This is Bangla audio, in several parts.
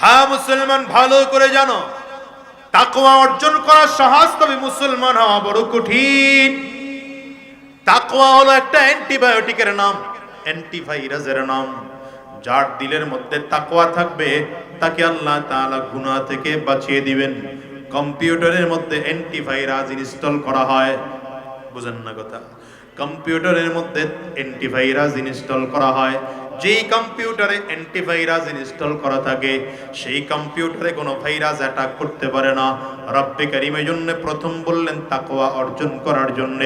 হ্যাঁ মুসলমান, ভালো করে জানো। তাকওয়া অর্জন করা সহজ তবে মুসলমান হওয়া বড় কঠিন। তাকওয়া হলো একটা অ্যান্টিবায়োটিকের নাম, অ্যান্টিভাইরাসের নাম। যার দিলের মধ্যে তাকওয়া থাকবে, তাকে আল্লাহ তাআলা গুনাহ থেকে বাঁচিয়ে দিবেন। কম্পিউটারের মধ্যে অ্যান্টিভাইরাস ইনস্টল করা হয়। বুঝেন না কথা। কম্পিউটারের মধ্যে অ্যান্টিভাইরাস ইনস্টল করা হয়। যেই কম্পিউটারে অ্যান্টিভাইরাস ইনস্টল করা থাকে, সেই কম্পিউটারে কোনো ভাইরাস অ্যাটাক করতে পারে না। রব্বে কারিম এই জন্য প্রথম বললেন তাকোয়া অর্জন করার জন্য।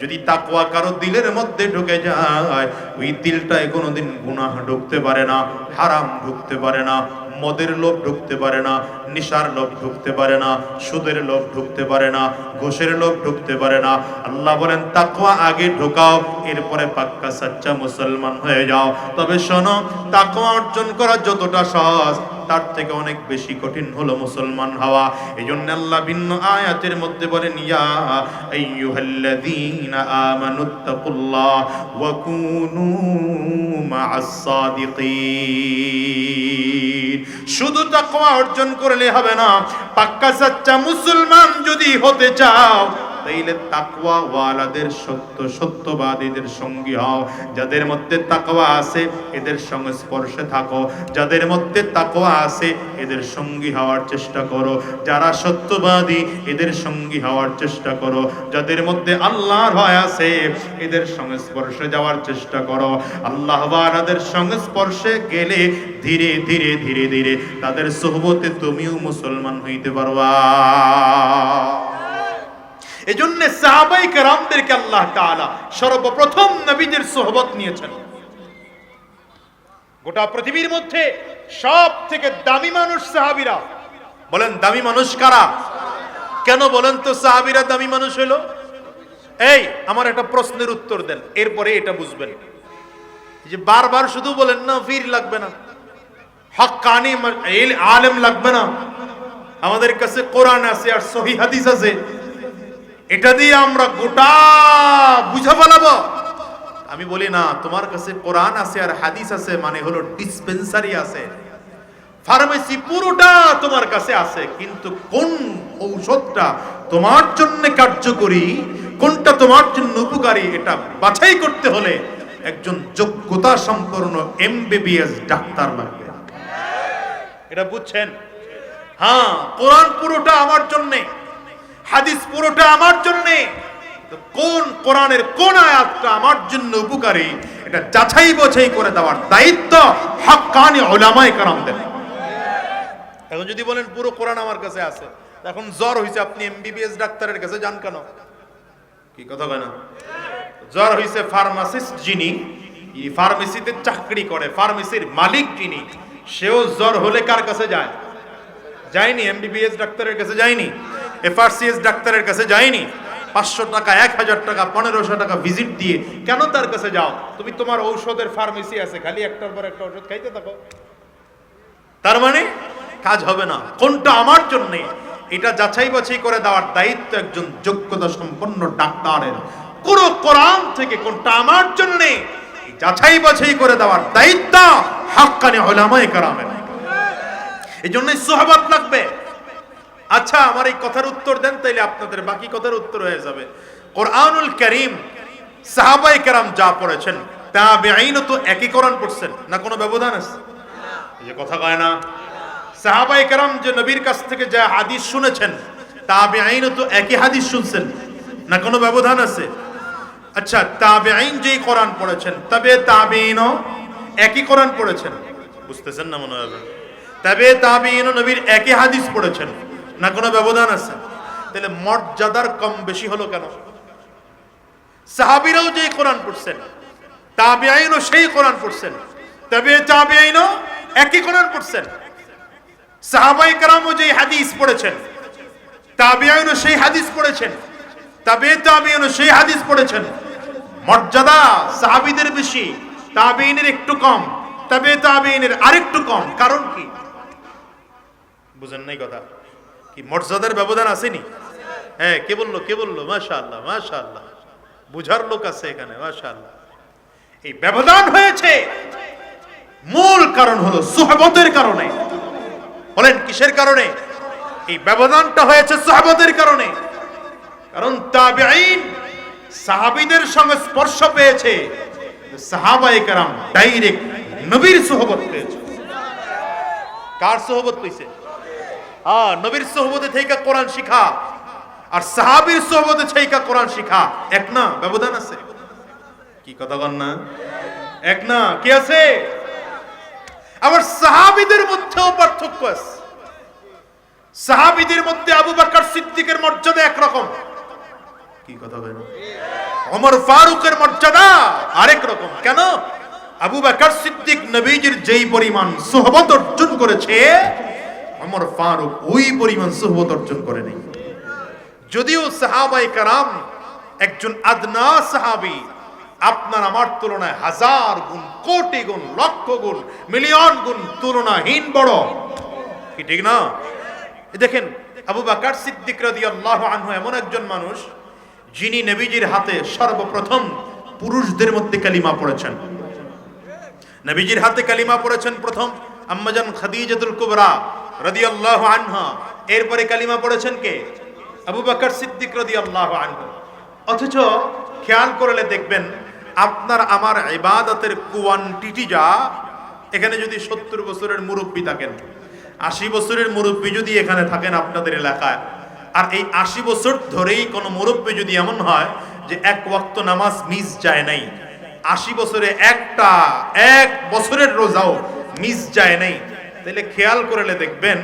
যদি তাকোয়া কারও দিলের মধ্যে ঢুকে যায়, ওই দিলটায় কোনোদিন গুনাহ ঢুকতে পারে না, হারাম ঢুকতে পারে না। মদের লোভ ঢুকতে পারে না, নিশার লোভ ঢুকতে পারে না, সুদের লোভ ঢুকতে পারে না, ঘোষের লোভ ঢুকতে পারে না। আল্লাহ বলেন, তাকওয়া আগে ঢুকাও, এরপরে পাক্কা সাচ্চা মুসলমান হয়ে যাও। তবে শোনো, তাকওয়া অর্জন করা যতটা সহজ তার থেকে অনেক বেশি কঠিন হলো মুসলমান হওয়া। এই জন্য আল্লাহ ভিন্ন আয়াতের মধ্যে বলেন, ইয়া আইয়ুহাল্লাযীনা আমানুত্তাকুল্লাহ ওয়া কুনু মা'আস সাদিকিন। শুধু তাকওয়া অর্জন করলে হবে না। পাক্কা সাচ্চা মুসলমান যদি হতে চাও তাইলে তাকওয়া ওয়ালাদের সত্য, সত্যবাদীদের সঙ্গী হও। যাদের মধ্যে তাকওয়া আছে, এদের সংস্পর্শে থাকো। যাদের মধ্যে তাকওয়া আছে, এদের সঙ্গী হওয়ার চেষ্টা করো। যারা সত্যবাদী, এদের সঙ্গী হওয়ার চেষ্টা করো। যাদের মধ্যে আল্লাহর ভয় আছে, এদের সংস্পর্শে যাওয়ার চেষ্টা করো। আল্লাহ ওয়ালাদের সংস্পর্শে গেলে ধীরে ধীরে ধীরে ধীরে তাদের সোহবতে তুমিও মুসলমান হইতে পারবা। এজন্য সাহাবাই কেরামদেরকে আল্লাহ তাআলা সর্বপ্রথম নবীদের সোহবত নিয়েছেন। গোটা পৃথিবীর মধ্যে সব থেকে দামি মানুষ সাহাবীরা। বলেন, দামি মানুষ কারা? কেন বলেন তো সাহাবীরা দামি মানুষ হলো? এই, আমার একটা প্রশ্নের উত্তর দেন, এরপরে এটা বুঝবেন। যে বারবার শুধু বলেন, না ফির লাগবে না। হক কানি আলেম লাগবে না। আমাদের কাছে কোরআন আছে আর সহি হাদিস আছে। এটা দিয়ে আমরা গোটা বুঝা ফেলাবো। আমি বলি না, তোমার কাছে কোরআন আছে আর হাদিস আছে মানে হলো ডিসপেন্সারি আছে। ফার্মেসি পুরোটা তোমার কাছে আছে, কিন্তু কোন ঔষধটা তোমার জন্য কার্যকরী, কোনটা তোমার জন্য উপকারী, এটা বাছাই করতে হলে একজন যোগ্যতা সম্পন্ন এমবিবিএস ডাক্তার লাগবে। এটা বুঝছেন? হ্যাঁ কোরআন পুরোটা আমার জন্যে। হাদিস পুরোটা আমার জন্য। কোন কোরআনের কোন আয়াতটা আমার জন্য উপকারী, এটা যাচাই বাছাই করে দেওয়ার দায়িত্ব হাক্কানি ওলামায়ে কেরামদের। এখন যদি বলেন পুরো কোরআন আমার কাছে আছে এখন জ্বর হইছে, আপনি এমবিবিএস ডাক্তারের কাছে যান কেন? কি কথা কয় না? জ্বর হইছে ফার্মাসিস্ট যিনি ফার্মেসিতে চাকরি করে ফার্মেসির মালিক যিনি সেও জ্বর হলে কার কাছে যায়? যায়নি, এমবিবিএস ডাক্তারের কাছে যায়নি? এফআরসিএস ডাক্তারের কাছে যায়নি। পাঁচশো টাকা, এক হাজার টাকা, পনেরোশো টাকা ভিজিট দিয়ে কেন তার কাছে যাও? তুমি তোমার ঔষধের ফার্মেসি আছে, খালি একটার পর একটা ওষুধ খাইতে থাকো। তার মানে কাজ হবে না। কোনটা আমার জন্য? এটা যাচাই বাছাই করে দেওয়ার দায়িত্ব একজন যোগ্যতা সম্পন্ন ডাক্তারের। কোন কোরআন থেকে কোনটা আমার জন্য? যাচাই বাছাই করে দেওয়ার দায়িত্ব হাক্কানি ওলামায়ে কেরামের। এই জন্যই সোহাবাত লাগবে। আচ্ছা আমার এই কথার উত্তর দেন, তাইলে আপনাদের বাকি কথার উত্তর হয়ে যাবে। কোরআনুল করিম সাহাবাই কেরাম যা পড়েছেন তা বেআইনও তো একই কোরআন পড়ছেন, না কোনো ব্যবধান আছে? যে কথা কয় না। সাহাবাই কেরাম যে নবীর কাছ থেকে যা হাদিস শুনেছেন তা বেআইনও তো একই হাদিস শুনছেন, না কোনো ব্যবধান আছে? আচ্ছা তাবে আইন যেই কোরআন পড়েছেন, তবে তাবেইনও একই কোরআন পড়েছেন। বুঝতেছেন না মনে হবে তবে তাবেইনও নবীর একই হাদিস পড়েছেন। না কোনো ব্যবধান আছে? তাহলে মর্যাদার কম বেশি হলো কেন? সাহাবিরাও যে কোরআন পড়ছেন তাবে আইনও সেই কোরআন পড়ছেন, তবে তাবে আইনও একই কোরআন পড়ছেন। সাহাবাই কারামও যে হাদিস পড়েছেন তাবে আইনও সেই হাদিস পড়েছেন, তবে তাবিইনও সেই হাদিস পড়েছেন। মর্যাদা সাহাবিদের বেশি তাবিইনের একটু কম, তবে তাবিইনের আরেকটু কম। কারণ কি? বুঝেন নাই কথা? কি মর্যাদার ব্যবধান আসেনি? হ্যাঁ কে বলল কে বলল? মাশাআল্লাহ মাশাআল্লাহ। বুঝার লোক আছে এখানে, মাশাআল্লাহ। এই ব্যবধান হয়েছে। মূল কারণ হলো সুহবতের কারণে। বলেন, কিসের কারণে? এই ব্যবধানটা হয়েছে সাহাবাদের কারণে। কারণ তাবেঈন সাহাবীদের সঙ্গে স্পর্শ পেয়েছে। সাহাবায়ে কেরাম ডাইরেক্ট নবীর সোহবত পেয়েছে। কার সোহবত পেয়েছে? হ্যাঁ নবীর সোহবতে থেকে কোরআন শিখা। আর সাহাবীর সোহবতে থেকে কোরআন শিখা। এক না, ব্যবধান আছে? কি কথা বল না? এক না, কি আছে? আবার সাহাবীদের মধ্যেও পার্থক্য আছে। সাহাবীদের মধ্যে আবু বকর সিদ্দিকের মর্যাদা একরকম। কি কথা বলেন ওমর ফারুকের মর্যাদা আরেক রকম। কেন? আবু বকর সিদ্দিক নবীজির যেই পরিমাণ সোহবত অর্জন করেছে ওমর ফারুক ওই পরিমাণ সোহবত অর্জন করে নেই। যদিও সাহাবাই কারাম একজন আদনা সাহাবি, আপনার আমার তুলনায় হাজার গুণ, কোটি গুণ, লক্ষ গুণ, মিলিয়ন গুণ তুলনাহীন বড়। কি ঠিক না? দেখেন, আবু বাকার সিদ্দিক রাদিয়াল্লাহু আনহু এমন একজন মানুষ, যিনি নবীজির হাতে সর্বপ্রথম পুরুষদের মধ্যে কালিমা পড়েছেন। নবীজির হাতে কালিমা পড়েছেন প্রথম আম্মাজান খাদিজাতুল কুবরা রাদিয়াল্লাহু আনহা। এরপরে কালিমা পড়েছেন কে? আবু বকর সিদ্দিক রাদিয়াল্লাহু আনহু। অথচ খেয়াল করলে দেখবেন, আপনার আমার ইবাদতের কোয়ান্টিটি যা, এখানে যদি সত্তর বছরের মুরব্বী থাকেন, আশি বছরের মুরব্বী যদি এখানে থাকেন আপনাদের এলাকায়, আর এই আশি বছর ধরেই কোনো মুরব্বী যদি এমন হয় যে এক ওয়াক্ত নামাজ মিস যায় নাই, আশি বছরে একটা, এক বছরের রোজাও মিস যায় নাই তাহলে খেয়াল করলে দেখবেন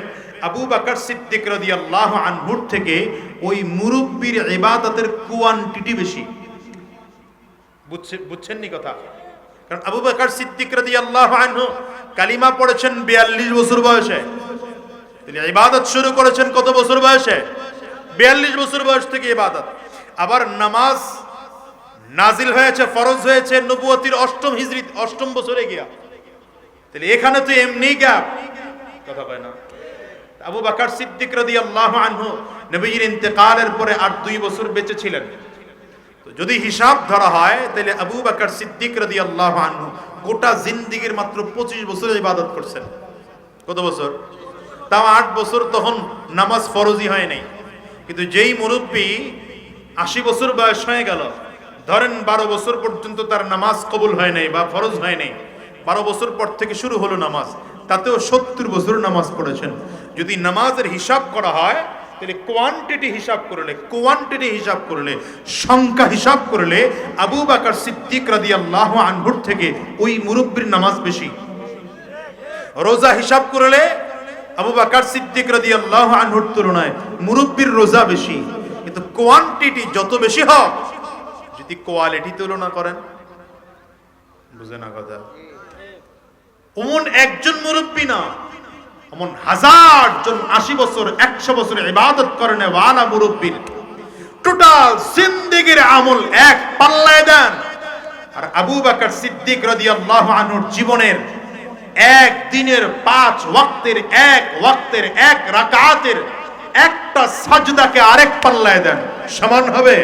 আবু বাকর সিদ্দিক রাদিয়াল্লাহু আনহুর থেকে ওই মুরব্বির ইবাদতের কোয়ান্টিটি বেশি। বুঝছেন নি কথা? কারণ আবু বাকর সিদ্দিক রাদিয়াল্লাহু আনহু কালিমা পড়েছেন 42 বছর বয়সে। তিনি ইবাদত শুরু করেছেন কত বছর বয়সে? 42 বছর বয়স থেকে ইবাদত। আবার নামাজ নাজিল হয়েছে, ফরজ হয়েছে নবুয়তির অষ্টম হিজরি অষ্টম বছরে গিয়া। তাহলে এখানে তো এমনি গ্যাপ। কথা কয় না। আবু বাকর সিদ্দিক রাদিয়াল্লাহু আনহু নবীজির ইন্তেকালের পরে আর দুই বছর বেঁচে ছিলেন। তো যদি হিসাব ধরা হয়, তাহলে আবু বাকর সিদ্দিক রাদিয়াল্লাহু আনহু গোটা জিন্দিগির মাত্র পঁচিশ বছর ইবাদত করছেন। কত বছর? তাও আট বছর তখন নামাজ ফরজি হয় নাই। কিন্তু যেই মুরব্বী আশি বছর বয়স হয়ে গেল, ধরেন বারো বছর পর্যন্ত তার নামাজ কবুল হয় নাই বা ফরজ হয় নাই বারো বছর পর থেকে শুরু হলো নামাজ, তাতেও সত্তর বছর নামাজ পড়েছেন। যদি নামাজের হিসাব করা হয়, তাহলে কোয়ান্টিটি হিসাব করলে কোয়ান্টিটি হিসাব করলে, সংখ্যা হিসাব করলে আবু বাকর সিদ্দিক রাদিয়াল্লাহু আনহুর থেকে ওই মুরব্বীর নামাজ বেশি। রোজা হিসাব করলে আবু বাকর সিদ্দিক রাদিয়াল্লাহু আনহুর তুলনায় মুরব্বীর রোজা বেশি। কিন্তু কোয়ান্টিটি যত বেশি হোক, যদি কোয়ালিটি তুলনা করেন, বুঝে না কথা। অমন একজন মুরব্বী না অমন হাজার জন আশি বছর, একশো বছর ইবাদত করেন ওয়ালা মুরব্বীর টোটাল জিন্দেগির আমল এক পাল্লায় দেন। আর আবু বাকর সিদ্দিক রাদিয়াল্লাহু আনহুর জীবনের এক দিনের পাঁচ ওয়াক্তের, এক ওয়াক্তের, এক রাকাতের একটা সাজদাকে আরেক পাল্লায় দেন। সমান হবে?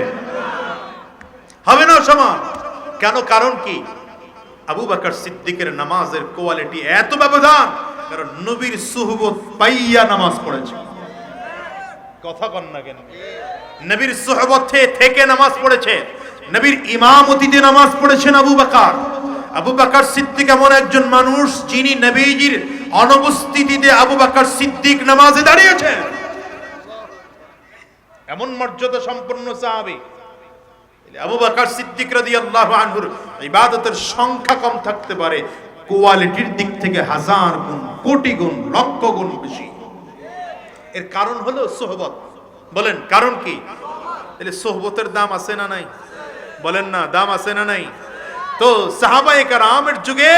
হবে না সমান? কেন? কারণ কি? আবু বাকর সিদ্দিকের নামাজের কোয়ালিটি এত ব্যবধান, কারণ নবীর সুহবত পাইয়া নামাজ পড়েছে। কথা কন না কেন? নবীর সোহবতে থেকে নামাজ পড়েছে। নবীর ইমামতিতে নামাজ পড়েছেন আবু বাকার। আবু বাকার সিদ্দিক এমন একজন মানুষ যিনি নবীজির অনুপস্থিতিতে আবু বাকার সিদ্দিক নামাজে দাঁড়িয়েছেন। এমন মর্যাদা সম্পন্ন সাহাবী আবু বাকার সিদ্দিক রাদিয়াল্লাহু ইবাদতের সংখ্যা কম থাকতে পারে কোয়ালিটির দিক থেকে হাজার গুণ, কোটি গুণ, লক্ষ গুণ বেশি। এর কারণ হলো সোহবত। বলেন, কারণ কি? তাহলে সোহবতের দাম আছে না নাই? বলেন না, দাম আছে না নাই? তো সাহাবায়ে কেরামের যুগে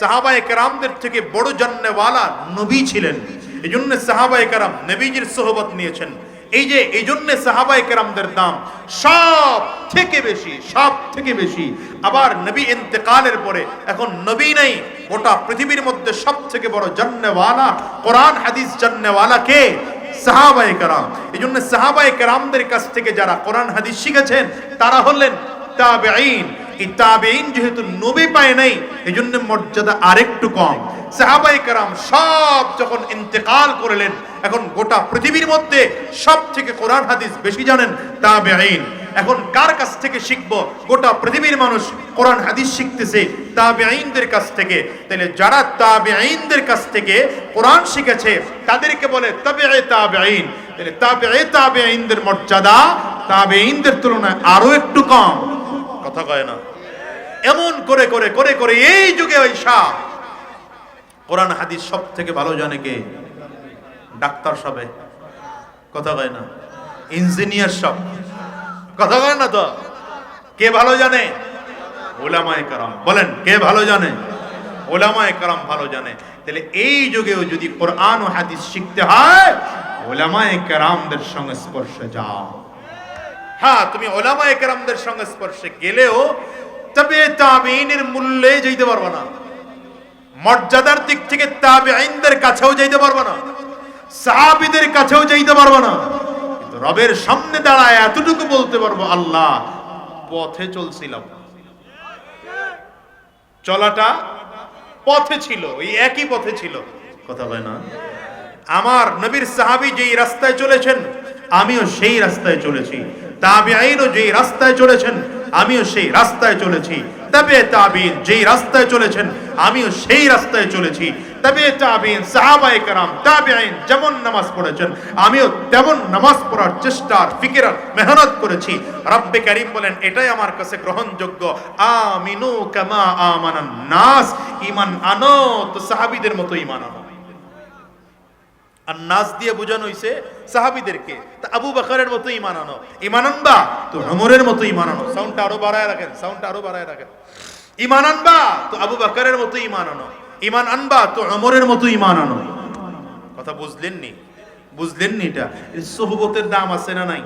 সাহাবায়ে কেরামদের থেকে বড় জান্নেওয়ালা নবী ছিলেন। এই জন্য সাহাবায়ে কেরাম নবীজির সোহবত নিয়েছেন। এই যে, এই জন্য সাহাবাই কেরামদের দাম সব থেকে বেশি, সব থেকে বেশি। আবার নবী ইন্তেকালের পরে, এখন নবী নাই, গোটা পৃথিবীর মধ্যে সব থেকে বড় জান্নেওয়ালা, কোরআন, হাদিস জান্নেওয়ালা কে? সাহাবায়ে কেরাম। এই জন্য সাহাবাই কেরামদের কাছ থেকে যারা কোরআন, হাদিস শিখেছেন, তারা হলেন তাবেঈন। এই তাবেইন যেহেতু নবী পায় নাই, এই জন্য মর্যাদা আরেকটু কম। সাহাবাই কারাম সব যখন ইন্তেকাল করলেন এখন গোটা পৃথিবীর মধ্যে সব থেকে কোরআন হাদিস বেশি জানেন তাবেইন এখন কার কাছ থেকে শিখব? গোটা পৃথিবীর মানুষ কোরআন হাদিস শিখতেছে তাবেঈনদের কাছ থেকে। তাহলে যারা তাবেঈনদের কাছ থেকে কোরআন শিখেছে, তাদেরকে বলে তাবেঈ তাবেঈন। তাহলে তাবেঈ তাবেঈনদের মর্যাদা তাবেঈনদের তুলনায় আরও একটু কম। কথা কয় না। এমন করে করে করে করে এই যুগে ওই শাহ কোরআন হাদিস সব থেকে ভালো জানে কে? ডাক্তার সবে। কথা কয় না। ইঞ্জিনিয়ার সব। কথা কয় না তো? কে ভালো জানে? ওলামায় কারাম। বলেন, কে ভালো জানে? ওলামায়ে কারাম ভালো জানে। তাহলে এই যুগেও যদি কোরআন ও হাদিস শিখতে হয়, ওলামায় কারামদের সঙ্গে স্পর্শে যাও। হ্যাঁ তুমি ওলামায়ে কারামদের সঙ্গে স্পর্শে গেলেও তবে তাবিনের মূল্যে যেতে পারবে না। মর্যাদার দিক থেকে তাবিঈনদের কাছেও যাইতে পারবে না। সাহাবীদের কাছেও যাইতে পারব না। কিন্তু রবের সামনে দাঁড়ায় এতটুকু বলতে পারব, আল্লাহ পথে চলছিলাম। চলাটা পথে ছিল, ওই একই পথে ছিল। কথা হয় না? আমার নবীর সাহাবী যেই রাস্তায় চলেছেন, আমিও সেই রাস্তায় চলেছি। তাবিঈনও যেই রাস্তায় চলেছেন, আমিও সেই রাস্তায় চলেছি। তবে তাবিন যেই রাস্তায় চলেছেন, আমিও সেই রাস্তায় চলেছি। তবে মতো ঈমান আর নাচ দিয়ে বুঝানো হয়েছে সাহাবিদেরকে, তা আবু বাকারের মতো ইমান আনো। ইমান আনবা? তো নমরের মতো ইমান আনো। সাউন্ডটা আরও বাড়ায় রাখেন, সাউন্ডটা আরও বাড়ায় রাখেন। ইমান বা তো আবু বাকারের মতো ইমান আনো। ইমান আনবা, তো অমরের মতো ইমান আনো। কথা বুঝলেননি? বুঝলেননি এটা? সোহবতের দাম আছে না নাই?